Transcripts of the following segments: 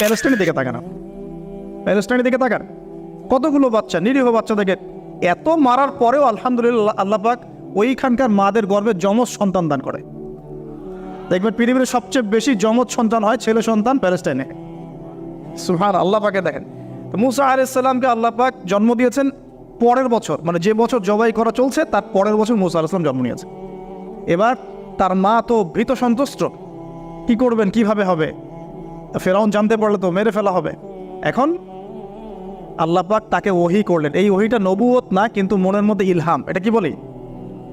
প্যালেস্টাইনের দিকে তাকান। প্যালেস্টাইনের দিকে তাকান। কতগুলো বাচ্চা, নিরীহ বাচ্চা বাচ্চাদেরকে এত মারার পরেও আলহামদুলিল্লাহ আল্লাহ পাক ওইখানকার মাদের গর্ভে যমজ সন্তান দান করে। দেখবেন পৃথিবীর সবচেয়ে বেশি যমজ সন্তান হয় ছেলে সন্তান প্যালেস্টাইনে। সুহান, আল্লাহ পাকে দেখেন। মুসা আলাইসাল্লামকে আল্লাহ পাক জন্ম দিয়েছেন পরের বছর মানে যে বছর জবাই করা চলছে, তার পরের বছর মুসা আলাইসলাম জন্ম নিয়েছে। এবার তার মা তো ভীত সন্তুষ্ট। কি করবেন, কীভাবে হবে? ফেরাউন জানতে পারলে তো মেরে ফেলা হবে। এখন আল্লাহ পাক তাকে ওহি করলেন। এই ওহিটা নবুয়ত না, কিন্তু মনের মধ্যে ইলহাম। এটা কি বলি?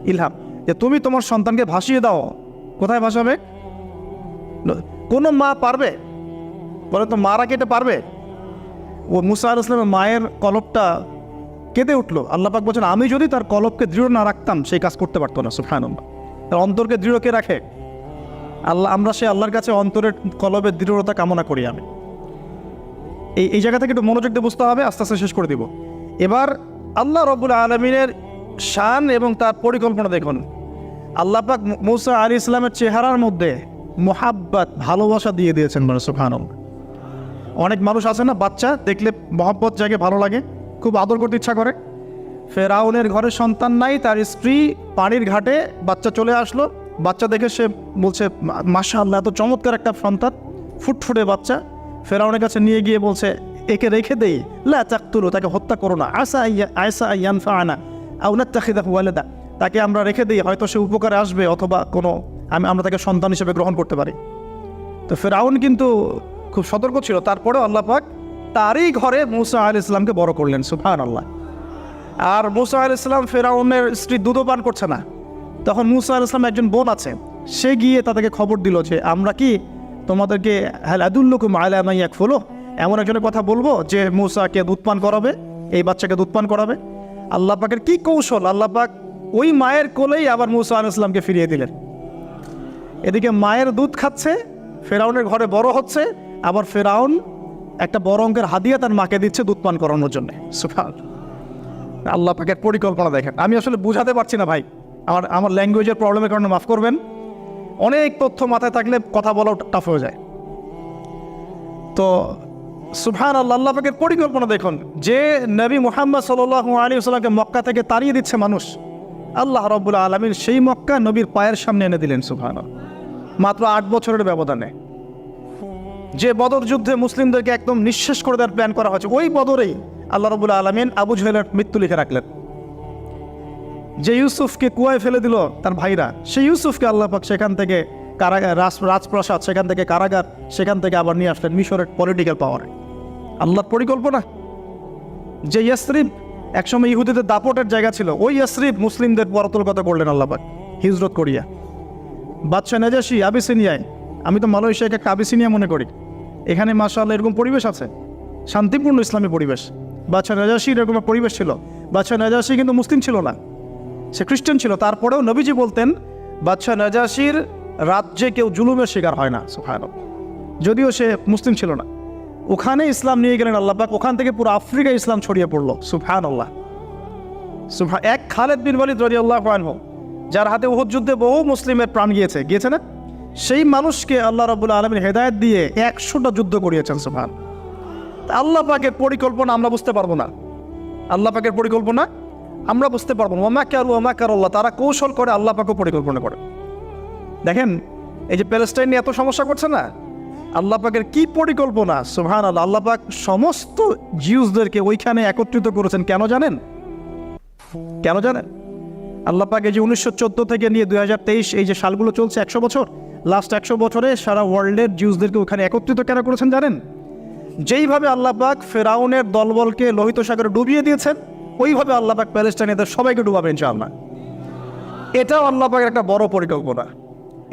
ইলহাম। যে তুমি তোমার সন্তানকে ভাসিয়ে দাও। কোথায় ভাসাবে? কোনো মা পারবে? বলে তো মারা কেটে পারবে? ও মুসা আল ইসলামের মায়ের কলপটা কেঁদে উঠল। আল্লাহ পাক বলছেন, আমি যদি তার কলপকে দৃঢ় না রাখতাম, সেই কাজ করতে পারতো না সুফায়ন তার অন্তরকে দৃঢ় কে রাখে। আল্লাহ, আমরা সে আল্লাহর কাছে অন্তরের কলবের দৃঢ়তা কামনা করি, আমি। এই এই জায়গা থেকে একটু মনোযোগ দিয়ে বুঝতে হবে, আস্তে আস্তে শেষ করে দিব। এবার আল্লাহ রব্বুল আলমিনের শান এবং তার পরিকল্পনা দেখুন। আল্লাহ পাক মুসা আলী ইসলামের চেহারার মধ্যে মোহাব্বত, ভালোবাসা দিয়ে দিয়েছেন মানে সুখান অনেক মানুষ আছে না, বাচ্চা, দেখলে মহব্বত জায়গায় ভালো লাগে, খুব আদর করতে ইচ্ছা করে। ফেরাউনের ঘরে সন্তান নাই, তার স্ত্রী পানির ঘাটে বাচ্চা চলে আসলো। বাচ্চা দেখে সে বলছে মাসা আল্লাহ এত চমৎকার একটা সন্তান। ফুটফুটে বাচ্চা। ফেরাউনের কাছে নিয়ে গিয়ে বলছে, একে রেখে দেই। লা চাকতুলু তাকে হত্যা করো না। আইয়া আয়সা আইয়ান ফানা আউনাত তাখিদা ওয়ালেদা। তাকে আমরা রেখে দিই, হয়তো সে উপকারে আসবে অথবা কোনো, আমি, আমরা তাকে সন্তান হিসেবে গ্রহণ করতে পারি। তো ফেরাউন কিন্তু খুব সতর্ক ছিল। তারপরেও আল্লাহ পাক তারই ঘরে মুসা আল ইসলামকে বড় করলেন সুফান আল্লাহ আর মুসা আল ইসলাম ফেরাউনের স্ত্রী দুধও পান করছে না। তখন মুসা আল ইসলাম একজন বোন আছে, সে গিয়ে তাদেরকে খবর দিল যে, আমরা কি তোমাদেরকে হ্যালাদুল্লুকুম আলামাই এক ফলো এমন একজনের কথা বলব যে মুসাকে দুধ পান করাবে, এই বাচ্চাকে দুধ পান করাবে। আল্লাহ পাকের কি কৌশল? আল্লাহ পাক ওই মায়ের কোলেই আবার মুসা আল ইসলামকে ফিরিয়ে দিলেন। এদিকে মায়ের দুধ খাচ্ছে, ফেরাউনের ঘরে বড় হচ্ছে, আবার ফেরাউন একটা বড় অঙ্কের হাদিয়া তার মাকে দিচ্ছে দুধ পান করানোর জন্য। সুফান আল্লাহ পাকের পরিকল্পনা দেখেন। আমি আসলে বুঝাতে পারছি না ভাই। আমার আমার ল্যাঙ্গুয়েজের প্রবলেমের কারণে মাফ করবেন। অনেক তথ্য মাথায় থাকলে কথা বলাও টাফ হয়ে যায়। তো সুফান আল্লাহ আল্লাহ পাকের পরিকল্পনা দেখুন, যে নবী মুহাম্মদ সাল্লাহ আলী সাল্লামকে মক্কা থেকে তাড়িয়ে দিচ্ছে মানুষ, আল্লাহ রব্বুল আলমীর সেই মক্কা নবীর পায়ের সামনে এনে দিলেন সুফান মাত্র আট বছরের ব্যবধানে। যে বদর যুদ্ধে মুসলিমদেরকে একদম নিঃশেষ করে দেওয়ার প্ল্যান করা হয়েছে, ওই বদরেই আল্লাহ রবুল্লা আলমিন আবু জহেলের মৃত্যু লিখে রাখলেন। যে ইউসুফকে কুয়ায় ফেলে দিল তার ভাইরা সেই ইউসুফকে আল্লাহ পাক সেখান থেকে কারাগার রাজ রাজপ্রাসাদ সেখান থেকে কারাগার, সেখান থেকে আবার নিয়ে আসলেন মিশরের পলিটিক্যাল পাওয়ার আল্লাহর পরিকল্পনা? যে ইয়াসরিফ একসময় ইহুদিদের দাপটের জায়গা ছিল, ওই ইয়াসরিফ মুসলিমদের পরতলগত করলেন আল্লাহ পাক, হিজরত করিয়া। বাদশাহ নাজাসি আবিসিনিয়ায়, আমি তো মালয়েশিয়াকে একটা আবিসিনিয়া মনে করি। এখানে মাশাআল্লাহ এরকম পরিবেশ আছে, শান্তিপূর্ণ ইসলামী পরিবেশ। বাদশাহ নাজাসির এরকম পরিবেশ ছিল। বাদশাহ নাজাসি কিন্তু মুসলিম ছিল না। সে খ্রিস্টান ছিল। তারপরেও নবীজি বলতেন, বাদশাহ নাজাসির রাজ্যে কেউ জুলুমের শিকার হয় না সুফায়ন যদিও সে মুসলিম ছিল না। ওখানে ইসলাম নিয়ে গেলেন আল্লাহ পাক, ওখান থেকে পুরো আফ্রিকা ইসলাম ছড়িয়ে পড়ল সুফান আল্লাহ সুফা এক খালেদ বিন ওয়ালিদ রদি আল্লাহ আনহু, যার হাতে উহুদ যুদ্ধে বহু মুসলিমের প্রাণ গিয়েছে গিয়েছে না? সেই মানুষকে আল্লাহ রবুল্লা আলমীর হেদায়ত দিয়ে একশোটা যুদ্ধ করিয়েছেন সুফান আল্লাহ পাকের পরিকল্পনা আমরা বুঝতে পারব না। আল্লাহ পাকের পরিকল্পনা আমরা বুঝতে পারব না। ওমা আল্লাহ। তারা কৌশল করে, আল্লাহ পাকও পরিকল্পনা করে। দেখেন, এই যে প্যালেস্টাইন নিয়ে এত সমস্যা করছে না? আল্লাহ পাকের কি পরিকল্পনা? সুহান আল্লাহ আল্লাহ পাক সমস্ত জিউসদেরকে ওইখানে একত্রিত করেছেন। কেন জানেন? কেন জানেন? আল্লাহ পাক এই যে উনিশশো চোদ্দ থেকে নিয়ে দুই হাজার তেইশ, এই যে সালগুলো চলছে একশো বছর লাস্ট একশো বছরে সারা ওয়ার্ল্ডের জিউসদেরকে ওখানে একত্রিত কেন করেছেন জানেন? যেইভাবে আল্লাহ পাক ফেরাউনের দলবলকে লোহিত সাগরে ডুবিয়ে দিয়েছেন ওইভাবে আল্লাহ পাক প্যালেস্টাইনিদের সবাইকে ডুবাবে ইনশাআল্লাহ। এটাও আল্লাহ পাকের একটা বড় পরিকল্পনা।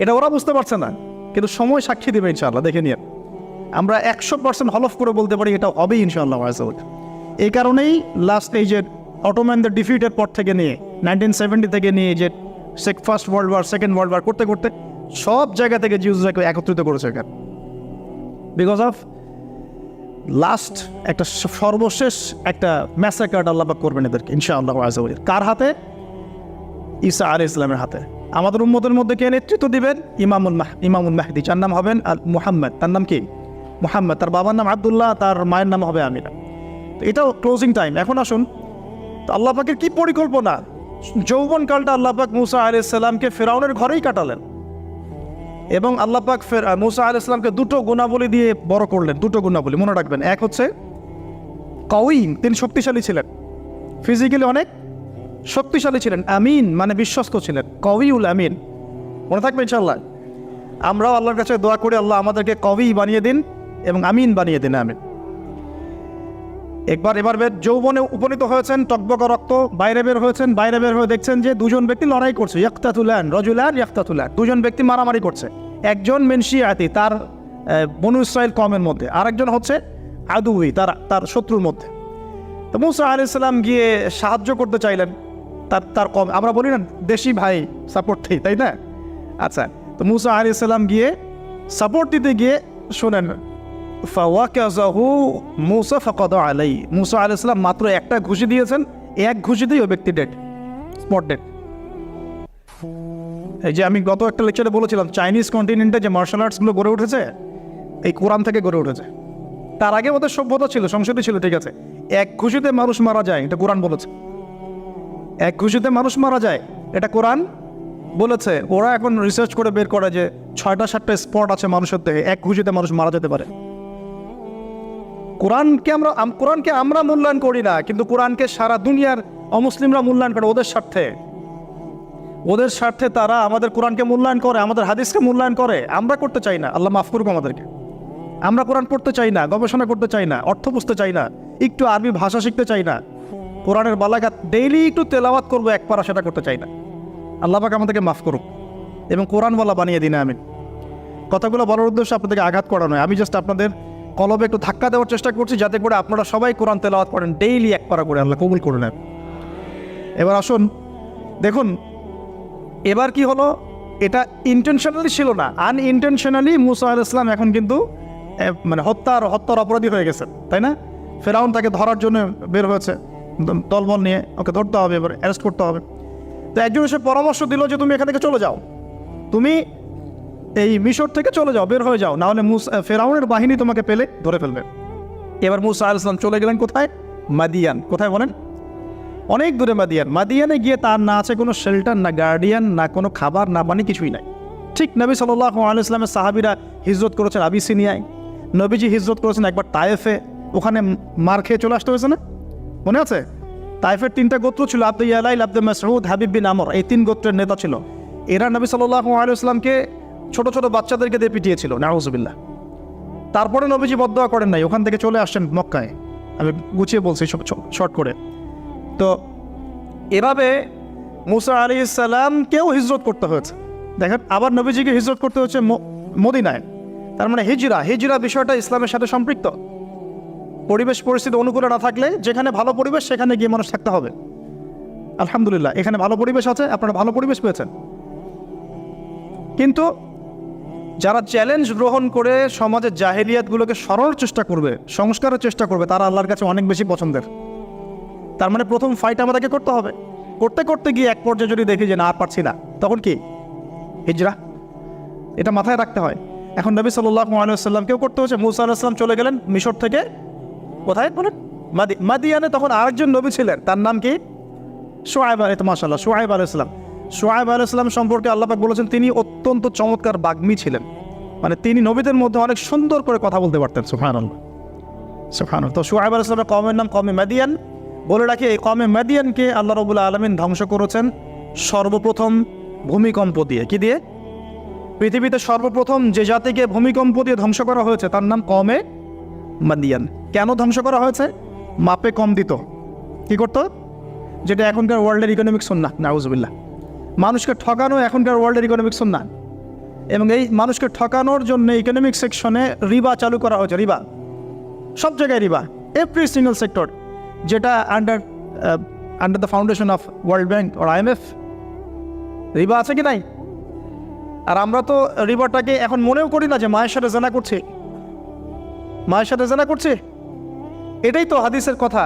এটা ওরা বুঝতে পারছে না, কিন্তু সময় সাক্ষী দেবে ইনশাআল্লাহ, দেখে নিয়ে। আমরা একশো পার্সেন্ট হলফ করে বলতে পারি এটা হবেই ইনশাআল্লাহ আজাউল এই কারণেই লাস্ট এই যে অটোম্যানদের ডিফিটের পর থেকে নিয়ে নাইনটিন সেভেন্টি থেকে নিয়ে যে সেক first world war second world war করতে করতে সব জায়গা থেকে জিউজরাকে একত্রিত করেছে এখানে। বিকজ অফ লাস্ট একটা সর্বশেষ একটা ম্যাসাকার্ড আল্লাহ পাক করবেন এদেরকে, ইনশাআল্লাহ আজাউল কার হাতে? ঈসা আলী ইসলামের হাতে। আমাদের উম্মতের মধ্যে কে নেতৃত্ব দিবেন? ইমামুল মাহ, ইমামুল মাহদি। যার নাম হবেন আল মুহাম্মদ। তার নাম কি? মোহাম্মদ। তার বাবার নাম আবদুল্লাহ, তার মায়ের নাম হবে আমিরা তো এটাও ক্লোজিং টাইম এখন আসুন, তো আল্লাহ পাকের কী পরিকল্পনা? যৌবনকালটা আল্লাহ পাক মুসা আলাইসাল্লামকে ফেরাউনের ঘরেই কাটালেন। এবং আল্লাহ পাক ফের মুসা আল ইসলামকে দুটো গুণাবলী দিয়ে বড় করলেন, দুটো গুণাবলী, মনে রাখবেন। এক হচ্ছে কউইং তিনি শক্তিশালী ছিলেন। ফিজিক্যালি অনেক শক্তিশালী ছিলেন, আমিন মানে বিশ্বস্ত ছিলেন কবিউল আমিন। মনে থাকবে ইনশাল্লাহ আমরাও আল্লাহর কাছে দোয়া করি, আল্লাহ আমাদেরকে কবি বানিয়ে দিন এবং আমিন বানিয়ে দিন, আমিন। একবার এবার বের যৌবনে উপনীত হয়েছেন টকবকা রক্ত বাইরে বের হয়েছেন বাইরে বের হয়ে দেখছেন যে দুজন ব্যক্তি লড়াই করছে ইয়াক্তাতুলান রজুলান ইয়াক্তাতুলান। দুজন ব্যক্তি মারামারি করছে। একজন মেনশিয়াতি তার আহ, বনু ইসরায়েল কমের মধ্যে আরেকজন হচ্ছে আদুই তার তার শত্রুর মধ্যে। তো মুসা আলি সাল্লাম গিয়ে সাহায্য করতে চাইলেন তার তার কম আমরা বলি না দেশি ভাই সাপোর্ট তাই না? আচ্ছা তো মুসা আলি সাল্লাম গিয়ে সাপোর্ট দিতে গিয়ে শোনেন ফাওয়াকাজাহু মুসা ফাকাদ আলাই মুসা আলি সাল্লাম মাত্র একটা ঘুষি দিয়েছেন, এক ঘুষিতেই ওই ব্যক্তি ডেড স্পট ডেড এই যে আমি গত একটা লেকচারে বলেছিলাম চাইনিজ কন্টিনেন্টে যে মার্শাল আর্টসগুলো গড়ে উঠেছে, এই কোরআন থেকে গড়ে উঠেছে। তার আগে ওদের সভ্যতা ছিল সংস্কৃতি ছিল, ঠিক আছে। এক খুশিতে মানুষ মারা যায়, এটা কোরআন বলেছে। এক খুশিতে মানুষ মারা যায়, এটা কোরআন বলেছে। ওরা এখন রিসার্চ করে বের করে যে ছয়টা, সাতটা স্পট আছে মানুষের দেহে এক খুশিতে মানুষ মারা যেতে পারে। কোরআনকে আমরা কোরআনকে আমরা মূল্যায়ন করি না, কিন্তু কোরআনকে সারা দুনিয়ার অমুসলিমরা মূল্যায়ন করে ওদের স্বার্থে। ওদের স্বার্থে তারা আমাদের কোরআনকে মূল্যায়ন করে, আমাদের হাদিসকে মূল্যায়ন করে। আমরা করতে চাই না, আল্লাহ মাফ করুক আমাদেরকে। আমরা কোরআন পড়তে চাই না, গবেষণা করতে চাই না, অর্থ বুঝতে চাই না, একটু আরবি ভাষা শিখতে চাই না। কোরআনের বালাঘাত ডেইলি একটু তেলাওয়াত করব, এক পারা সেটা করতে চাই না। আল্লাহ পাক আমাদেরকে মাফ করুক। এবং কোরআন বলা বানিয়ে দিন আমি কথাগুলো বলার উদ্দেশ্য আপনাদেরকে আঘাত করা নয় আমি জাস্ট আপনাদের কলবে একটু ধাক্কা দেওয়ার চেষ্টা করছি, যাতে করে আপনারা সবাই কোরআন তেলাওয়াত করেন ডেইলি এক পারা করে আল্লাহ কবুল করে নেন। এবার আসুন, দেখুন, এবার কি হলো? এটা ইন্টেনশনালি ছিল না। আনইনটেনশনালি মুসা আল ইসলাম এখন কিন্তু মানে হত্যার হত্যার অপরাধী হয়ে গেছেন তাই না? ফেরাউন তাকে ধরার জন্য বের হয়েছে দলবল নিয়ে, ওকে ধরতে হবে, এবার অ্যারেস্ট করতে হবে। তো একজন এসে পরামর্শ দিল যে, তুমি এখান থেকে চলে যাও। তুমি এই মিশর থেকে চলে যাও, বের হয়ে যাও, নাহলে মুস ফেরাউনের বাহিনী তোমাকে পেলে ধরে ফেলবে। এবার মুসা আল ইসলাম চলে গেলেন কোথায়? মাদিয়ান। কোথায় বলেন? অনেক দূরে মাদিয়ান। মাদিয়ানে গিয়ে তার না আছে কোনো শেল্টার না গার্ডিয়ান না কোনো খাবার, না পানি, কিছুই নাই। ঠিক নবী সাল্লাহ আলাইসলামের সাহাবিরা হিজরত করেছেন আবিসিনিয়ায়। নবীজি হিজরত করেছেন একবার তায়েফে। ওখানে মার খেয়ে চলে আসতে হয়েছে না? মনে আছে? তাইফের তিনটা গোত্র ছিল আব্দ ইয়ালাইল আব্দ মাসউদ, হাবিব বিন আমর। এই তিন গোত্রের নেতা ছিল। এরা নবী সাল্লাহ আলাইসলামকে ছোট ছোট বাচ্চাদেরকে দিয়ে পিটিয়েছিল, নাউজুবিল্লাহ। তারপরে নবীজি বদয়া করেন নাই, ওখান থেকে চলে আসছেন মক্কায়। আমি গুছিয়ে বলছি সব শর্ট করে। তো এভাবে মুসা আলী ইসাল্লামকেও হিজরত করতে হয়েছে। দেখেন, আবার নবীজিকে হিজরত করতে হচ্ছে মদিনায়। তার মানে হিজরা হিজরা বিষয়টা ইসলামের সাথে সম্পৃক্ত। পরিবেশ পরিস্থিতি অনুকূলে না থাকলে যেখানে ভালো পরিবেশ, সেখানে গিয়ে মানুষ থাকতে হবে। আলহামদুলিল্লাহ, এখানে ভালো পরিবেশ আছে, আপনারা ভালো পরিবেশ পেয়েছেন। কিন্তু যারা চ্যালেঞ্জ গ্রহণ করে সমাজের জাহেলিয়াতগুলোকে সরানোর চেষ্টা করবে, সংস্কারের চেষ্টা করবে, তারা আল্লাহর কাছে অনেক বেশি পছন্দের। তার মানে প্রথম ফাইট আমাদেরকে করতে হবে। করতে করতে গিয়ে এক পর্যায়ে যদি দেখি যে না, আর পারছি না, তখন কি? হিজরা। এটা মাথায় রাখতে হয়। এখন নবী সাল্লাহ আলাইসাল্লামকেও করতে হচ্ছে মুসা আলাইসলাম চলে গেলেন মিশর থেকে। কোথায়? বলেন, মাদি, মাদিয়ানে তখন আরেকজন নবী ছিলেন। তার নাম কি? সোয়াইব আলী মাসাল্লাহ সোয়াইব আলাইসলাম সোয়াইব আলাইসলাম সম্পর্কে আল্লাপাক বলেছেন, তিনি অত্যন্ত চমৎকার বাগ্মী ছিলেন। মানে তিনি নবীদের মধ্যে অনেক সুন্দর করে কথা বলতে পারতেন সুফান আল্লাহ সুফান তো সোয়াইব আলাইসলামের কমের নাম কমে মাদিয়ান। বলে রাখি, এই কমে মাদিয়ানকে আল্লাহ রবুল্লা আলমিন ধ্বংস করেছেন সর্বপ্রথম ভূমিকম্প দিয়ে। কি দিয়ে? পৃথিবীতে সর্বপ্রথম যে জাতিকে ভূমিকম্প দিয়ে ধ্বংস করা হয়েছে, তার নাম কমে মাদিয়ান। কেন ধ্বংস করা হয়েছে? মাপে কম দিত। কি করতো? যেটা এখনকার ওয়ার্ল্ডের ইকোনমিক না নাউজবিল্লা মানুষকে ঠকানো এখনকার ওয়ার্ল্ডের ইকোনমিক না এবং এই মানুষকে ঠকানোর জন্য ইকোনমিক সেকশনে রিবা চালু করা হয়েছে, রিবা। সব জায়গায় রিবা এভরি সিঙ্গেল সেক্টর যেটা under under the foundation of world bank or IMF রিবা আছে কি নাই? আর আমরা তো রিবাটাকে এখন মনেও করি না যে মায়ের সাথে জানা করছে। মায়ের সাথে জানা করছে? এটাই তো হাদিসের কথা।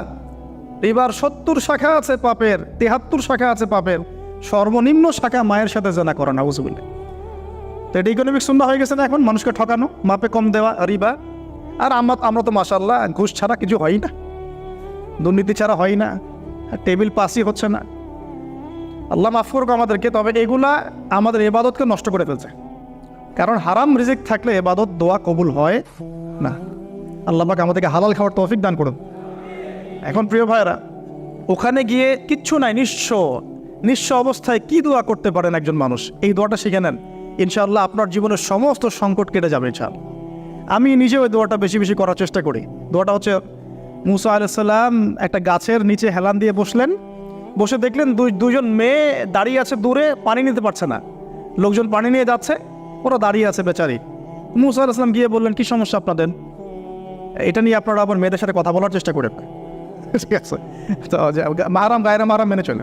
রিবার সত্তর শাখা আছে পাপের, তেহাত্তর শাখা আছে পাপের। সর্বনিম্ন শাখা মায়ের সাথে জানা করা না তো এটা ইকোনমিক সুন্দর হয়ে গেছে না এখন? মানুষকে ঠকানো, মাপে কম দেওয়া, রিবা। আর আমরা আমরা তো মাসাল্লাহ ঘুষ ছাড়া কিছু হয় না। দুর্নীতি ছাড়া হয় না। টেবিল পাসই হচ্ছে না। আল্লাহ মাফ করুক আমাদেরকে, তবে এগুলা আমাদের এবাদতকে নষ্ট করে ফেলছে। কারণ হারাম রিজিক থাকলে এবাদত দোয়া কবুল হয় না। আল্লাহ পাক আমাদেরকে হালাল খাওয়ার তৌফিক দান করুন। এখন প্রিয় ভাইরা ওখানে গিয়ে কিচ্ছু নাই, নিঃস্ব। নিঃস্ব অবস্থায় কি দোয়া করতে পারেন একজন মানুষ? এই দোয়াটা শিখে নেন। ইনশাআল্লাহ আপনার জীবনের সমস্ত সংকট কেটে যাবে ইনশাআল্লাহ। আমি নিজেও ওই দোয়াটা বেশি বেশি করার চেষ্টা করি। দোয়াটা হচ্ছে, মুসা আলাইসাল্লাম একটা গাছের নিচে হেলান দিয়ে বসলেন। বসে দেখলেন দুই দুজন মেয়ে দাঁড়িয়ে আছে দূরে, পানি নিতে পারছে না। লোকজন পানি নিয়ে যাচ্ছে, ওরা দাঁড়িয়ে আছে বেচারি। মুসা আলাইসলাম গিয়ে বললেন, কি সমস্যা আপনাদের? এটা নিয়ে আপনারা আবার মেয়েদের সাথে কথা বলার চেষ্টা করেন। ঠিক আছে। তো মাহারাম গায়রা মাহারাম মেনে চলে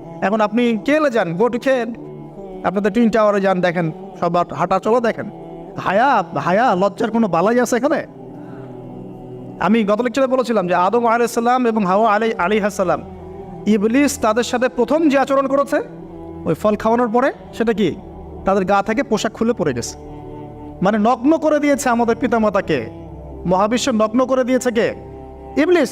এখন আপনি কেলে যান গো টু খেন আপনাদের টিন টাওয়ারে যান, দেখেন সব হাঁটা চলো দেখেন। হায়া হায়া, লজ্জার কোনো বালাই আছে এখানে? আমি গত লেকচারে বলেছিলাম যে আদম আলাইসাল্লাম এবং হাওয়া আলী আলী হাসাল্লাম ইবলিস তাদের সাথে প্রথম যে আচরণ করেছে, ওই ফল খাওয়ানোর পরে, সেটা কি? তাদের গা থেকে পোশাক খুলে পড়ে গেছে। মানে নগ্ন করে দিয়েছে আমাদের পিতামাতাকে। মহাবিশ্ব নগ্ন করে দিয়েছে কে? ইবলিস।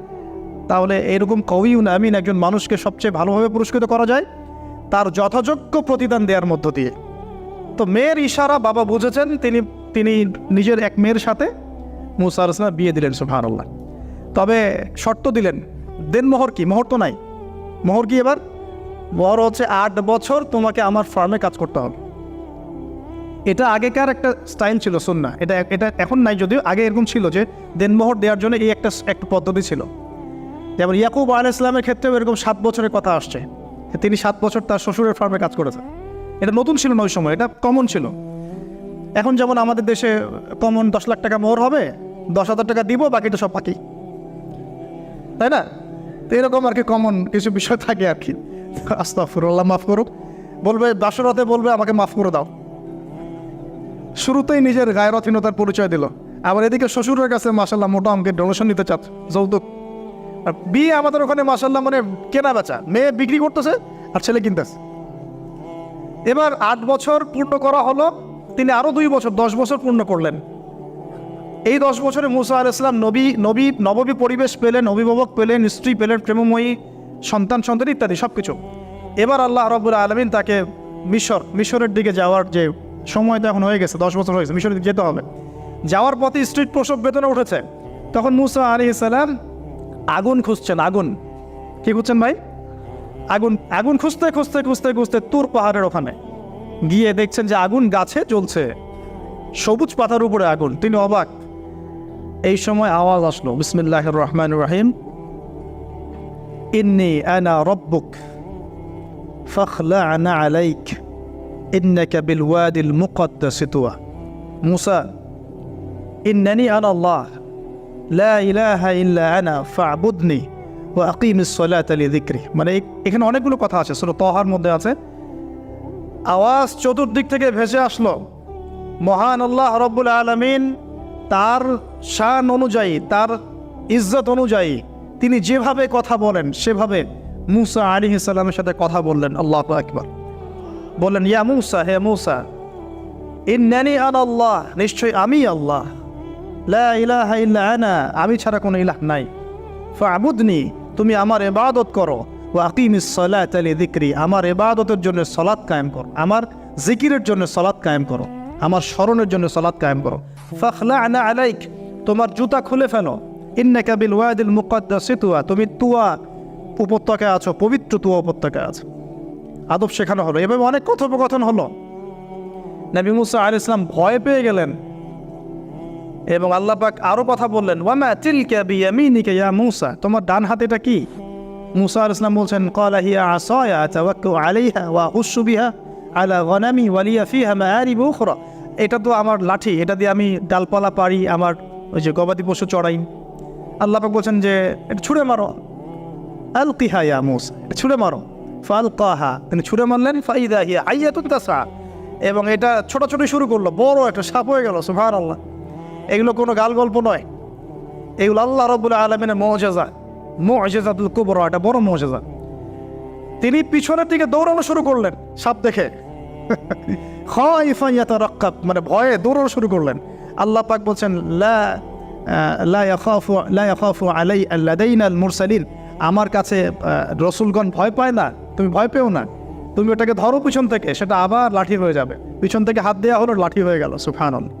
তাহলে এরকম কবিও না আমিন একজন মানুষকে সবচেয়ে ভালোভাবে পুরস্কৃত করা যায় তার যথাযোগ্য প্রতিদান দেওয়ার মধ্য দিয়ে। তো মেয়ের ইশারা বাবা বুঝেছেন, তিনি তিনি নিজের এক মেয়ের সাথে মুসা আলাইসলাম বিয়ে দিলেন সুফান আল্লাহ তবে শর্ত দিলেন, দেন মোহর কি? মোহর তো নাই। মোহর কি এবার? মোহর হচ্ছে আট বছর তোমাকে আমার ফার্মে কাজ করতে হবে। এটা আগেকার একটা স্টাইল ছিল সুন্না এটা এটা এখন নাই যদিও, আগে এরকম ছিল যে দেনমোহর দেওয়ার জন্য এই একটা একটা পদ্ধতি ছিল। যেমন ইয়াকুব আল ইসলামের ক্ষেত্রেও এরকম সাত বছরের কথা আসছে তিনি সাত বছর তার শ্বশুরের ফার্মে কাজ করেছেন। এটা নতুন ছিল না ওই সময়, এটা কমন ছিল। এখন যেমন আমাদের দেশে কমন দশ লাখ টাকা মোহর হবে, দশ হাজার টাকা দিব, বাকিটা সব বাকি তাই না? তো এরকম আর কি কমন কিছু বিষয় থাকে আর কি। আস্তাফুরল্লাহ মাফ করুক। বলবে বাসরাতে বলবে, আমাকে মাফ করে দাও। শুরুতেই নিজের গায়রথীনতার পরিচয় দিল। আবার এদিকে শ্বশুরের কাছে মাসাল্লাহ মোটা অঙ্কের ডোনেশন নিতে চাচ্ছে। যৌতুক। বিয়ে আমাদের ওখানে মাসাল্লাহ মানে কেনা বেচা। মেয়ে বিক্রি করতেছে আর ছেলে কিনতেছে। এবার আট বছর পূর্ণ করা হলো, তিনি আরও দুই বছর, দশ বছর পূর্ণ করলেন। এই দশ বছরে মুসা আল ইসলাম নবী নবী নববী পরিবেশ পেলেন, অভিভাবক পেলেন, স্ত্রী পেলেন, প্রেমময়ী, সন্তান সন্তান ইত্যাদি সব কিছু এবার আল্লাহ রব্বুল আলমিন তাকে মিশর, মিশরের দিকে যাওয়ার যে সময় তো এখন হয়ে গেছে, দশ বছর হয়েছে মিশরের দিকে যেতে হবে। যাওয়ার পথে স্ট্রিট প্রসব বেতনে উঠেছে। তখন মুসা আলি সালাম আগুন খুঁজছেন, আগুন। কি খুঁজছেন ভাই? আগুন আগুন খুঁজতে খুঁজতে খুঁজতে খুঁজতে তুর পাহাড়ের ওখানে। গিয়ে দেখছেন যে আগুন গাছে জ্বলছে। সবুজ পাতার উপরে আগুন। তিনি অবাক। এই সময় আওয়াজ আসলো বিসমিল্লাহ রহমান রাহিম। ইন্নি আনা রব্বুক ফখলা আনা আলাইক। ইন্নাকা বিল ওয়াদিল মুকদ্দাসিতুয়া মুসা, ইন্নানি আন আল্লাহ। লা ইলাহা ইল্লা আনা ফাবুদনি ও আকিম ইসলাত আলী দিক্রি মানে এখানে অনেকগুলো কথা আছে, সুরা তহার মধ্যে আছে। আওয়াজ চতুর্দিক থেকে ভেসে আসলো। মহান আল্লাহ রব্বুল আলমিন তার শান অনুযায়ী, তার ইজ্জত অনুযায়ী তিনি যেভাবে কথা বলেন, সেভাবে মুসা আলী ইসলামের সাথে কথা বললেন। আল্লাহ একবার বললেন, ইয়া মুসা, হে মুসা, ইন্নানি আন আল্লাহ, নিশ্চয়ই আমি আল্লাহ। লা আমি ছাড়া কোনো ইলাহ নাই। ফাবুদনি, তুমি আমার এবাদত করো। ও আকিমিস সালাত আলি দিক্রি আমার এবাদতের জন্য সলাৎ কায়েম করো। আমার জিকিরের জন্য সলাৎ কায়েম করো। আমার স্মরণের জন্য সলাৎ কায়েম করো। ফাখলা আনা আলাইক, তোমার জুতা খুলে ফেলো। ইন্নাকা বিল ওয়াদিল মুকদ্দাস তুয়া, তুমি তুয়া উপত্যকায় আছো, পবিত্র তুয়া উপত্যকায় আছো। আদব শেখানো হলো। এভাবে অনেক কথোপকথন হলো। নবী মুসা আল ইসলাম ভয় পেয়ে গেলেন। এবং আল্লাহ পাক আরও কথা বললেন, ওয়ামা তিলকা বিয়ামিনিকা ইয়া মুসা? তোমার ডান হাতে এটা কি? মুসা আল ইসলাম বলছেন, ক্বালা হিয়া আসায়া তাওয়াক্কু আলাইহা ওয়া হুসু বিহা আলা গনামি ওয়ালিয়া ফিহা মাআরিব উখরা। এটা তো আমার লাঠি, এটা দিয়ে আমি ডালপালা পারি আমার ওই যে গবাদি পশু চড়াই। আল্লাহ পাক বলছেন যে, এটা ছুঁড়ে মারো। আল আলকিহা ইয়া মুসা। এটা ছুঁড়ে মারো। ফালকাহা। তিনি ছুঁড়ে মারলেন, ফাইদা হিয়া আইয়াতুন তাসা এবং এটা ছোটাছুটি শুরু করল, বড় একটা সাপ হয়ে গেল সুবহান আল্লাহ এগুলো কোনো গাল গল্প নয়। এগুলো আল্লাহ রব্বুল আলমিনের মজেজা। মজেজাতুল কুবর, এটা বড় মজেজা। তিনি পিছনের দিকে দৌড়ানো শুরু করলেন, সাপ দেখে। খাইফাইয়াতা রক্কাব মানে ভয়ে দৌড়ানো শুরু করলেন। আল্লাহ পাক বলছেন, লা আলাই আমার কাছে রসুলগণ ভয় পায় না, তুমি ভয় পেও না। তুমি ওটাকে ধরো পিছন থেকে, সেটা আবার লাঠি হয়ে যাবে। পিছন থেকে হাত দেওয়া হলো, লাঠি হয়ে গেল সুফানল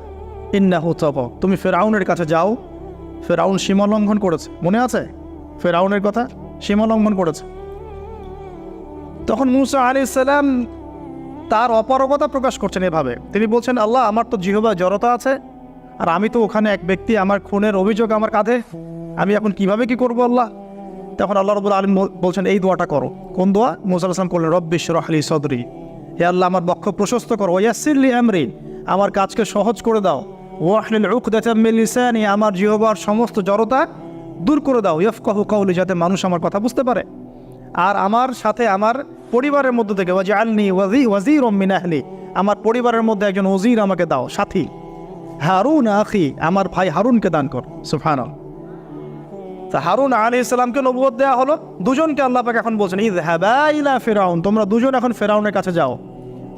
ইন্নাহু তব। তুমি ফেরাউনের কাছে যাও। ফেরাউন সীমা লঙ্ঘন করেছে। মনে আছে? ফেরাউনের কথা? সীমা লঙ্ঘন করেছে। তখন মুসা আলি সাল্লাম তার অপারগতা প্রকাশ করছেন এভাবে। তিনি বলছেন, আল্লাহ, আমার তো জিহবা জড়তা আছে, আর আমি তো ওখানে এক ব্যক্তি, আমার খুনের অভিযোগ আমার কাঁধে। আমি এখন কীভাবে কি করব আল্লাহ? তখন আল্লাহ রবুল আলম বলছেন, এই দোয়াটা করো। কোন দোয়া? মুসা আসলাম করলেন রব্বিশ রহলি সদরি। হে আল্লাহ, আমার বক্ষ প্রশস্ত করো। ওয়াসিল্লি আমরি। আমার কাজকে সহজ করে দাও। ওয়াহলিল উকদাতামিল লিসানি, আমার জিহবার সমস্ত জড়তা দূর করে দাও। ইয়ফকাহু কাউলি যাতে মানুষ আমার কথা বুঝতে পারে। আর আমার সাথে আমার পরিবারের মধ্যে থেকে ওয়াজি আলনি ওয়াজি ওয়াজির মিন আহলি, আমার পরিবারের মধ্যে একজন ওজির আমাকে দাও, সাথী। হারুন আখি, আমার ভাই হারুনকে দান কর। সুফান তা হারুন আলী ইসলামকে নবুয়ত দেওয়া হলো। দুজনকে আল্লাহ পাক এখন বলছেন ইদ ইলা ফেরাউন, তোমরা দুজন এখন ফেরাউনের কাছে যাও।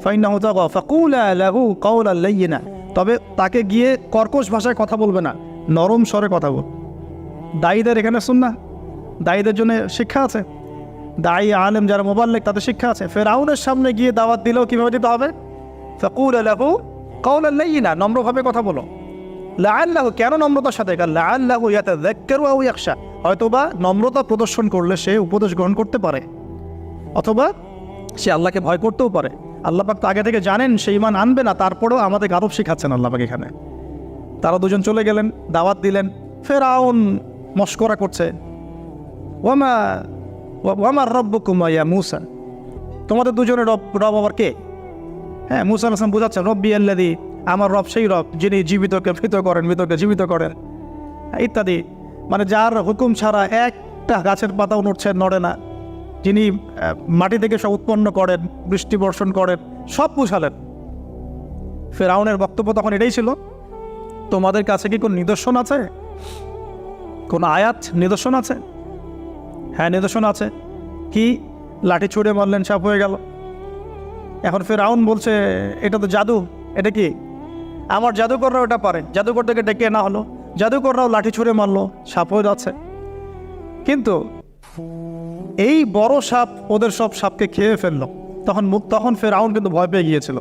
ফাইনাহু তাগা, ফাকুলা লাহু কাউলা লাইয়িনা। তবে তাকে গিয়ে কর্কশ ভাষায় কথা বলবে না, নরম স্বরে কথা বল। দায়ীদের এখানে শুন না দায়ীদের জন্য শিক্ষা আছে। দায়ী আলেম যারা মোবাল্লেক, তাদের শিক্ষা আছে। ফেরাউনের সামনে গিয়ে দাওয়াত দিলেও কীভাবে দিতে হবে? ফকুল ফাকুল আলাহু কাউল না নম্রভাবে কথা বলো। লাআল্লাহু, কেন নম্রতার সাথে? লাআল্লাহু ইয়াতাযাক্কারু আও ইয়াখশা। হয়তোবা নম্রতা প্রদর্শন করলে সে উপদেশ গ্রহণ করতে পারে, অথবা সে আল্লাহকে ভয় করতেও পারে। আল্লাহ পাক তো আগে থেকে জানেন সে ইমান আনবে না, তারপরেও আমাদের গাদব শিখাচ্ছেন আল্লাহ পাক এখানে। তারা দুজন চলে গেলেন, দাওয়াত দিলেন, ফেরাউন মস্করা করছে। ওয়ামা ওয়ামার কুমাইয়া মুসা। তোমাদের দুজনের রব রব আবার কে? হ্যাঁ মুসা আসলাম বোঝাচ্ছেন, রব্বি আল্লাদি আমার রব সেই রব যিনি জীবিতকে মৃত করেন, মৃতকে জীবিত করেন। ইত্যাদি। মানে যার হুকুম ছাড়া একটা গাছের পাতাও নড়ছে নড়ে না। যিনি মাটি থেকে সব উৎপন্ন করেন, বৃষ্টি বর্ষণ করেন, সব বুঝালেন ফেরাউনের বক্তব্য তখন এটাই ছিল, তোমাদের কাছে কি কোনো নিদর্শন আছে? কোনো আয়াত নিদর্শন আছে? হ্যাঁ নিদর্শন আছে। কি? লাঠি ছুঁড়ে মারলেন, সাপ হয়ে গেল। এখন ফেরাউন বলছে, এটা তো জাদু, এটা কি? আমার জাদুকররা ওটা পারে। জাদুকর থেকে ডেকে না হলো। জাদুকররাও লাঠি ছুঁড়ে মারলো, সাপ হয়ে যাচ্ছে। কিন্তু এই বড় সাপ ওদের সব সাপকে খেয়ে ফেলল। তখন মুখ তখন ফেরাউন কিন্তু ভয় পেয়ে গিয়েছিল।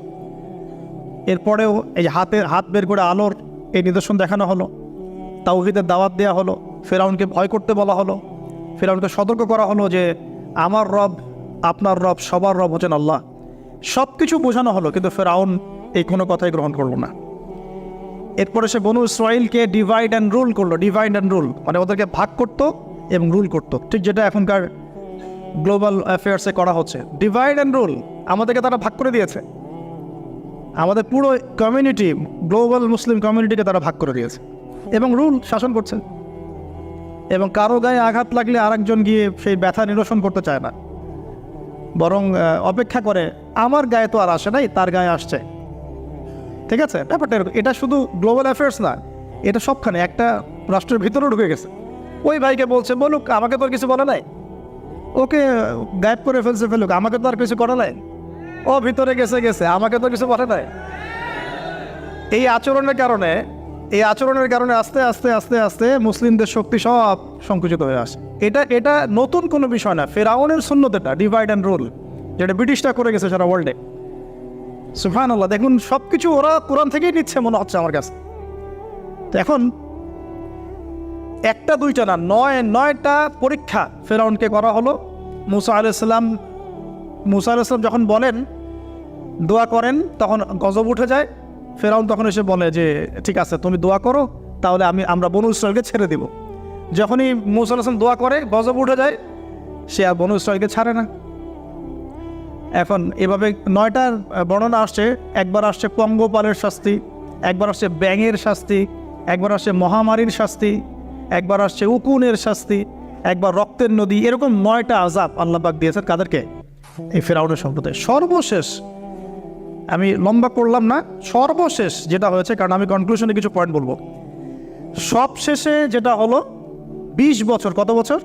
এরপরেও এই হাতে হাত বের করে আলোর এই নিদর্শন দেখানো হলো। তাওহিদের দাওয়াত দেওয়া হলো। ফেরাউনকে ভয় করতে বলা হলো। ফেরাউনকে সতর্ক করা হলো যে, আমার রব, আপনার রব, সবার রব হচ্ছেন আল্লাহ। সব কিছু বোঝানো হলো, কিন্তু ফেরাউন এই কোনো কথাই গ্রহণ করল না। এরপরে সে বনু ইসরায়েলকে ডিভাইড অ্যান্ড রুল করল। ডিভাইড অ্যান্ড রুল মানে ওদেরকে ভাগ করতো এবং রুল করতো। ঠিক যেটা এখনকার গ্লোবাল অ্যাফেয়ার্সে করা হচ্ছে। ডিভাইড অ্যান্ড রুল আমাদেরকে তারা ভাগ করে দিয়েছে। আমাদের পুরো কমিউনিটি গ্লোবাল মুসলিম কমিউনিটিকে তারা ভাগ করে দিয়েছে। এবং রুল শাসন করছে। এবং কারও গায়ে আঘাত লাগলে আরেকজন গিয়ে সেই ব্যথা নিরসন করতে চায় না। বরং অপেক্ষা করে, আমার গায়ে তো আর আসে নাই, তার গায়ে আসছে। ঠিক আছে? ব্যাপারটা এটা শুধু গ্লোবাল অ্যাফেয়ার্স না, এটা সবখানে, একটা রাষ্ট্রের ভিতরেও ঢুকে গেছে। ওই ভাইকে বলছে, বলুক, আমাকে তো আর কিছু বলে নাই। ওকে গায়েব করে ফেলছে ফেলুক, আমাকে তো আর কিছু করে নাই। ও ভিতরে গেছে গেছে, আমাকে তো কিছু বলে নাই। এই আচরণের কারণে, এই আচরণের কারণে আস্তে আস্তে আস্তে আস্তে মুসলিমদের শক্তি সব সংকুচিত হয়ে আসে। এটা এটা নতুন কোনো বিষয় না, ফেরাউনের শূন্যত এটা ডিভাইড অ্যান্ড রুল যেটা ব্রিটিশরা করে গেছে সারা ওয়ার্ল্ডে সুফান আল্লাহ দেখুন সব কিছু ওরা কোরআন থেকেই নিচ্ছে, মনে হচ্ছে আমার কাছে। তো এখন একটা, দুইটা না, নয়, নয়টা পরীক্ষা ফেরাউনকে করা হলো। মুসা আলাইসাল্লাম মুসা আলাইসাল্লাম যখন বলেন, দোয়া করেন, তখন গজব উঠে যায়। ফেরাউন তখন এসে বলে যে, ঠিক আছে, তুমি দোয়া করো, তাহলে আমি, আমরা বনু ইসরায়েলকে ছেড়ে দিব। যখনই মুসা আলাইসলাম দোয়া করে, গজব উঠে যায়, সে আর বনু ইসরায়েলকে ছাড়ে না। এখন এভাবে নয়টার বর্ণনা আসছে, একবার আসছে পঙ্গপালের শাস্তি, একবার আসছে ব্যাঙের শাস্তি, একবার আসছে মহামারীর শাস্তি একবার আসছে উকুনের শাস্তি, একবার রক্তের নদী, এরকম নয়টা আজাব আল্লাহবাক দিয়েছেন কাদেরকে? এই ফেরাউনের সম্প্রদায়। সর্বশেষ, আমি লম্বা করলাম না, সর্বশেষ যেটা হয়েছে, কারণ আমি কনক্লুশনে কিছু পয়েন্ট বলব। সবশেষে যেটা হলো, বিশ বছর, কত বছর?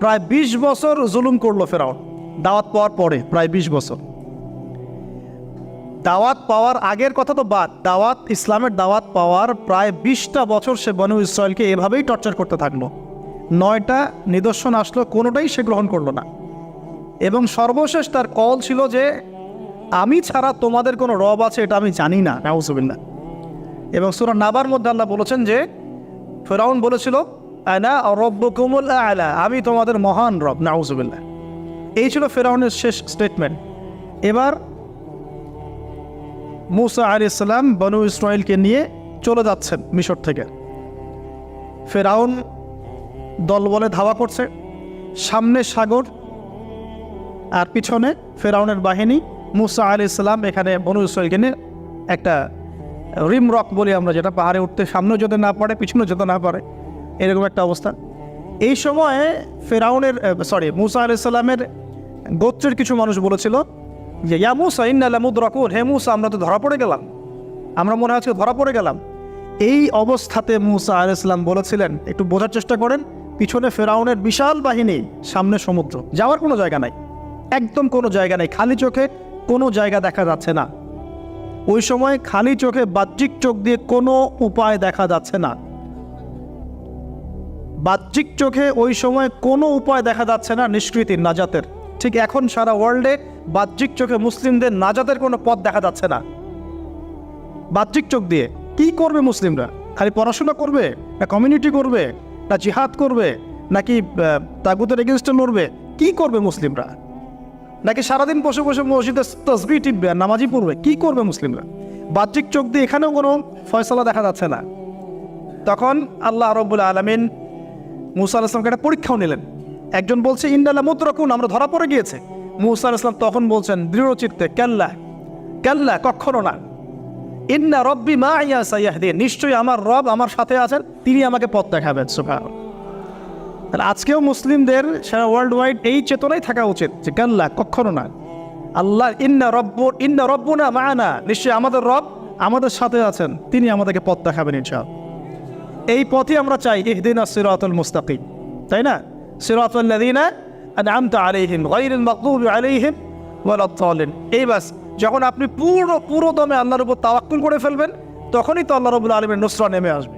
প্রায় বিশ বছর জুলুম করল ফেরাউন। দাওয়াত পাওয়ার পরে, প্রায় বিশ বছর। দাওয়াত পাওয়ার আগের কথা তো বাদ। দাওয়াত, ইসলামের দাওয়াত পাওয়ার প্রায় বিশটা বছর সে বনু ইসরায়েলকে এভাবেই টর্চার করতে থাকল। নয়টা নিদর্শন আসলো, কোনোটাই সে গ্রহণ করল না। এবং সর্বশেষ তার কল ছিল যে, আমি ছাড়া তোমাদের কোনো রব আছে, এটা আমি জানি না। নাউজুবিল্লা এবং সুরা নাবার মধ্যে আল্লাহ বলেছেন যে, ফেরাউন বলেছিল আনা রব্বকুমুল আলা আমি তোমাদের মহান রব নাউজুবিল্লাহ এই ছিল ফেরাউনের শেষ স্টেটমেন্ট এবার মুসা আলি ইসলাম বনু ইসরায়েলকে নিয়ে চলে যাচ্ছেন মিশর থেকে। ফেরাউন দলবলে ধাওয়া করছে। সামনে সাগর আর পিছনে ফেরাউনের বাহিনী মুসা আলি ইসলাম এখানে বনু ইসরায়েলকে নিয়ে একটা রিম রক বলি আমরা, যেটা পাহাড়ে উঠতে সামনেও যেতে না পারে, পিছনেও যেতে না পারে, এরকম একটা অবস্থা। এই সময়ে ফেরাউনের সরি মুসা আলি ইসলামের গোত্রের কিছু মানুষ বলেছিল যে, ইয়া মুসা ইন্নালামুদ রকুন হে মুসা, আমরা তো ধরা পড়ে গেলাম। আমরা মনে আজকে ধরা পড়ে গেলাম। এই অবস্থাতে মুসা আল ইসলাম বলেছিলেন, একটু বোঝার চেষ্টা করেন, পিছনে ফেরাউনের বিশাল বাহিনী, সামনে সমুদ্র। যাওয়ার কোনো জায়গা নাই। একদম কোনো জায়গা নেই। খালি চোখে কোনো জায়গা দেখা যাচ্ছে না। ওই সময় খালি চোখে বাহ্যিক চোখ দিয়ে কোনো উপায় দেখা যাচ্ছে না। বাহ্যিক চোখে ওই সময় কোনো উপায় দেখা যাচ্ছে না নিষ্কৃতির নাজাতের। ঠিক এখন সারা ওয়ার্ল্ডে বাহ্যিক চোখে মুসলিমদের নাজাতের কোনো পথ দেখা যাচ্ছে না। বাহ্যিক চোখ দিয়ে কি করবে মুসলিমরা? খালি পড়াশোনা করবে? না কমিউনিটি করবে? না জিহাদ করবে? নাকি আহ, তাগুতের এগেনস্টে লড়বে? কি করবে মুসলিমরা? নাকি সারাদিন বসে বসে মসজিদে তসবি টিপবে আর নামাজি পড়বে? কি করবে মুসলিমরা? বাহ্যিক চোখ দিয়ে এখানেও কোনো ফয়সলা দেখা যাচ্ছে না। তখন আল্লাহ রব্বুল আলমিন মুসা আল একটা পরীক্ষাও নিলেন। একজন বলছে ইন্দালা মুদ্রকুন আমরা ধরা পড়ে গিয়েছে। মুসা আল ইসলাম তখন বলছেন দৃঢ়চিত্তে কেল্লা কেল্লা কখনো না। ইন্না রব্বি মা ইয়া সাইয়াহদিন নিশ্চয়ই আমার রব আমার সাথে আছেন, তিনি আমাকে পথ দেখাবেন সুবহান তাহলে আজকেও মুসলিমদের সারা ওয়ার্ল্ড ওয়াইড এই চেতনাই থাকা উচিত যে কাল্লা কখনো না। আল্লাহ, ইন্না রব্ব, ইন্না রব্বুনা মানা নিশ্চয়ই আমাদের রব আমাদের সাথে আছেন, তিনি আমাদেরকে পথ দেখাবেন ইনশাল এই পথই আমরা চাই, ইহদিন সিরাতুল মুস্তাকিম তাই না? সিরাতুল্লাদিনা আনআমতা আলাইহিম গায়রিল মাগদুবি আলাইহিম ওয়ালাদ-দালিন এই বাস, যখন আপনি পুরো পুরো দমে আল্লাহর উপর তাওয়াক্কুল করে ফেলবেন, তখনই তো আল্লাহ রাব্বুল আলামিনের নুসরা নেমে আসবে।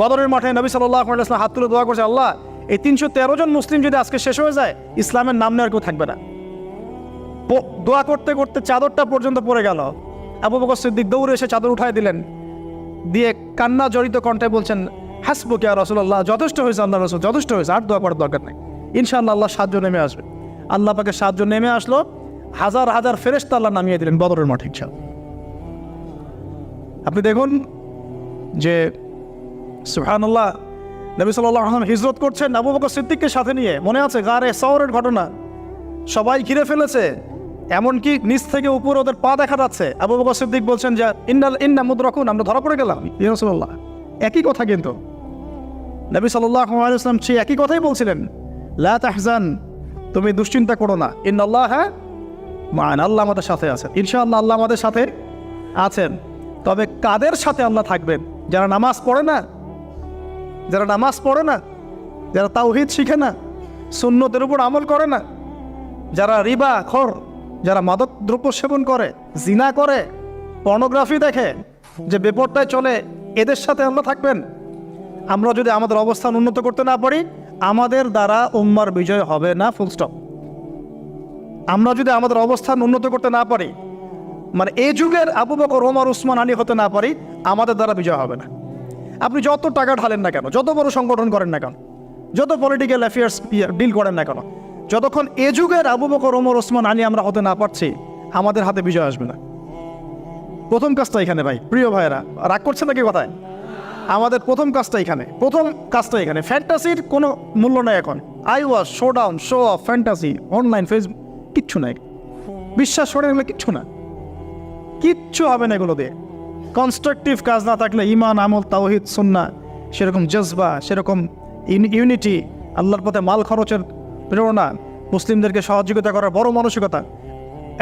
বদরের মাঠে নবী সাল্লাল্লাহু আলাইহি হাত তুলে দোয়া করছে, আল্লাহ, এই তিনশো তেরো জন মুসলিম যদি আজকে শেষ হয়ে যায়, ইসলামের নাম নেওয়ার কেউ থাকবে না। দোয়া করতে করতে চাদরটা পর্যন্ত পড়ে গেল। আবু বকর সিদ্দিক দৌড়ে এসে চাদর উঠায় দিলেন। দিয়ে কান্না জড়িত কণ্ঠে বলছেন হাসবো কে রসুল্লাহ যথেষ্ট হয়েছে আল্লাহ রসুল, যথেষ্ট হয়েছে, আর দোয়া করার দরকার নেই। ইনশাআল্লাহ আল্লাহ সাহায্য নেমে আসবে। আল্লাহ পাকে সাহায্য নেমে আসলো, হাজার হাজার ফেরেস্তা আল্লাহ নামিয়ে দিলেন বদরের মাঠে ইচ্ছা আপনি দেখুন যে সুহানুল্লাহ নবী সাল্লাহ আলহাম হিজরত করছেন আবু বকর সিদ্দিককে সাথে নিয়ে। মনে আছে গারে শহরের ঘটনা? সবাই ঘিরে ফেলেছে, এমনকি নিচ থেকে উপর ওদের পা দেখা যাচ্ছে। আবু বকর সিদ্দিক বলছেন যে, ইন্নাল, ইন্না মুদ্রাকুন আমরা ধরা পড়ে গেলাম। ইরসুল্লাহ একই কথা কিন্তু। নবী আলাইসলাম সেই একই কথাই বলছিলেন, লা তাহজান, তুমি দুশ্চিন্তা করো না। ইন্নাল্লাহ হ্যাঁ মান আল্লাহ আমাদের সাথে আছেন। ইনশাআল্লাহ আল্লাহ আমাদের সাথে আছেন। তবে কাদের সাথে আল্লাহ থাকবেন? যারা নামাজ পড়ে না, যারা নামাজ পড়ে না, যারা তাওহিদ শিখে না, সুন্নতের উপর আমল করে না, যারা রিবা, খর, যারা মাদক দ্রব্য সেবন করে, জিনা করে, পর্নোগ্রাফি দেখে যে বেপরটায় চলে এদের সাথে আমরা থাকবেন। আমরা যদি আমাদের অবস্থান উন্নত করতে না পারি, আমাদের দ্বারা উম্মার বিজয় হবে না ফুল স্টপ আমরা যদি আমাদের অবস্থান উন্নত করতে না পারি মানে এই যুগের আবু বকর, ওমর, উসমান, আলী হতে না পারি, আমাদের দ্বারা বিজয় হবে না। আপনি যত টাকা ঢালেন না কেন, যত বড় সংগঠন করেন না কেন, যত পলিটিক্যাল অ্যাফেয়ার্স ডিল করেন না কেন, যতক্ষণ এ যুগের আবু বকর, ওমর ওসমান আলী আমরা হতে না পারছি, আমাদের হাতে বিজয় আসবে না। প্রথম কাজটা এখানে ভাই, প্রিয় ভাইয়েরা। রাগ করছে নাকি কথায়? আমাদের প্রথম কাজটা এখানে, প্রথম কাজটা এখানে। ফ্যান্টাসির কোনো মূল্য নেই এখন। I was show down show off, fantasy, online, Facebook, কিচ্ছু নাই। বিশ্বাস সরে গেলে কিচ্ছু না। কিচ্ছু হবে না এগুলো দিয়ে কনস্ট্রাকটিভ কাজ না থাকলে ইমান, আমল, তাওহিদ সুন্না সেরকম জজবা, সেরকম ইউনিটি, আল্লাহর পথে মাল খরচের প্রেরণা, মুসলিমদেরকে সহযোগিতা করার বড় মানসিকতা,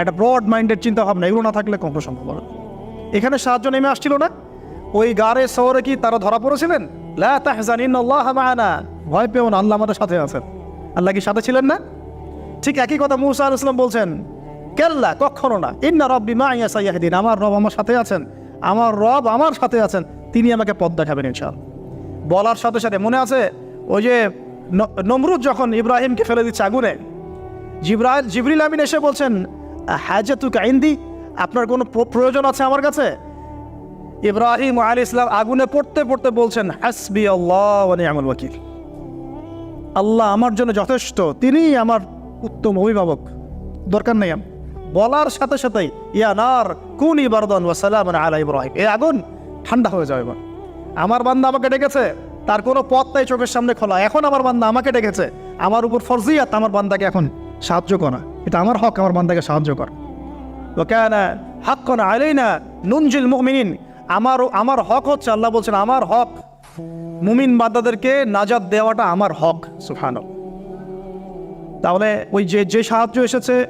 একটা ব্রড মাইন্ডেড চিন্তা ভাবনা এগুলো না থাকলে কখনো সম্ভব হবে। এখানে সাহায্য নেমে আসছিল না? ওই গারে শহরে কি তারা ধরা পড়েছিলেন? ভয় পেও না, আল্লাহ আমাদের সাথে আছেন। আল্লাহ কি সাথে ছিলেন না? ঠিক একই কথা মুসা আলাইহিস সালাম বলছেন, কেল্লা, কখনো না। ইন্না রব্বি মা ইয়াসাইয়াহদিন আমার রব আমার সাথে আছেন। আমার রব আমার সাথে আছেন। তিনি আমাকে পথ দেখাবেন ইনশাআল্লাহ। বলার সাথে সাথে মনে আছে, ওই যে নমরুদ যখন ইব্রাহিমকে ফেলে দিচ্ছে আগুনে, জিব্রাইল, জিবরিল আমিন এসে বলছেন হাজাতু কাইন্দি আপনার কোনো প্র- প্রয়োজন আছে আমার কাছে? ইব্রাহিম আলী ইসলাম আগুনে পড়তে পড়তে বলছেন, হাসবি আল্লাহ নিয়ামুল ওয়াকিল। আল্লাহ আমার জন্য যথেষ্ট, তিনিই আমার উত্তম অভিভাবক। দরকার নেই। বলার সাথে সাথেই, ইয়া নার, কুন ইবারদান ওয়া সালাম আলা ইব্রাহিম। এই আগুন ঠান্ডা হয়ে যাবে এবার। আমার বান্দা আমাকে ডেকেছে, তার কোনো পথ তাই চোখের সামনে খোলা। এখন আমার বান্দা আমাকে ডেকেছে, আমার উপর ফরজিয়াত আমার বান্দাকে এখন সাহায্য করা। এটা আমার হক, আমার বান্দাকে সাহায্য করা। আমার আমার হক হচ্ছে আল্লাহ বলছেন, আমার হক। মুমিন বান্দাদেরকে নাজাদ দেওয়াটা আমার হক সুফানো তাহলে ওই যে যে সাহায্য এসেছে,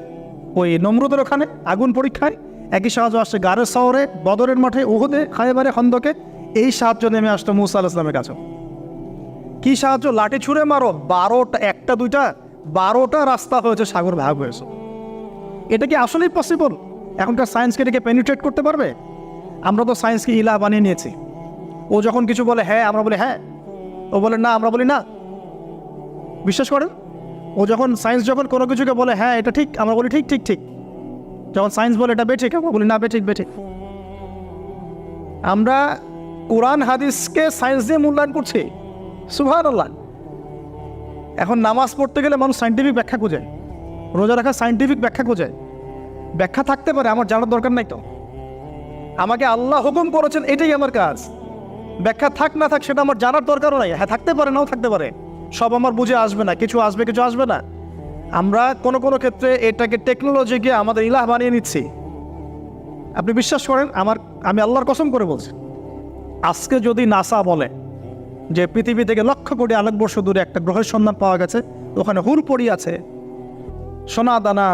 ওই নমরুদের ওখানে আগুন পরীক্ষায়, একই সাহায্য আসছে গারের শহরে, বদরের মাঠে, উহুদে, খায়বারে, খন্দকে। এই সাহায্য নেমে আসতো মুসা আল ইসলামের কাছে। কি সাহায্য? লাঠি ছুঁড়ে মারো, বারোটা একটা, দুইটা, বারোটা রাস্তা হয়েছে, সাগর ভাগ হয়েছে। এটা কি আসলেই পসিবল এখনকার সায়েন্সকে এটাকে পেনিট্রেট করতে পারবে? আমরা তো সায়েন্সকে ইলা বানিয়ে নিয়েছি। ও যখন কিছু বলে হ্যাঁ আমরা বলি হ্যাঁ। ও বলে, না, আমরা বলি, না। বিশ্বাস করেন? ও যখন সায়েন্স যখন কোনো কিছুকে বলে হ্যাঁ এটা ঠিক, আমরা বলি, ঠিক ঠিক ঠিক। যখন সায়েন্স বলে, এটা বেঠিক, আমরা বলি, না, বেঠিক বেঠিক। আমরা কোরআন, হাদিসকে সায়েন্স দিয়ে মূল্যায়ন করছি। সুভান আল্লাহ এখন নামাজ পড়তে গেলে মানুষ সাইন্টিফিক ব্যাখ্যা খোঁজে। রোজা রাখা সাইন্টিফিক ব্যাখ্যা খোঁজে। ব্যাখ্যা থাকতে পারে, আমার জানার দরকার নাই তো। আমাকে আল্লাহ হুকুম করেছেন, এটাই আমার কাজ। ব্যাখ্যা থাক না থাক, সেটা আমার জানার দরকারও নাই। হ্যাঁ থাকতে পারে, নাও থাকতে পারে। সব আমার বুঝে আসবে না, কিছু আসবে কিছু আসবে না। আমরা কোনো কোনো ক্ষেত্রে এটাকে টেকনোলজিকে আমাদের ইলাহ বানিয়ে নিচ্ছি। আপনি বিশ্বাস করেন, আমার, আমি আল্লাহর কসম করে বলছি। আজকে যদি নাসা বলে যে পৃথিবী থেকে লক্ষ কোটি আলোকবর্ষ দূরে একটা গ্রহের সন্ধান পাওয়া গেছে, ওখানে হুর পড়ি আছে, সোনা দানা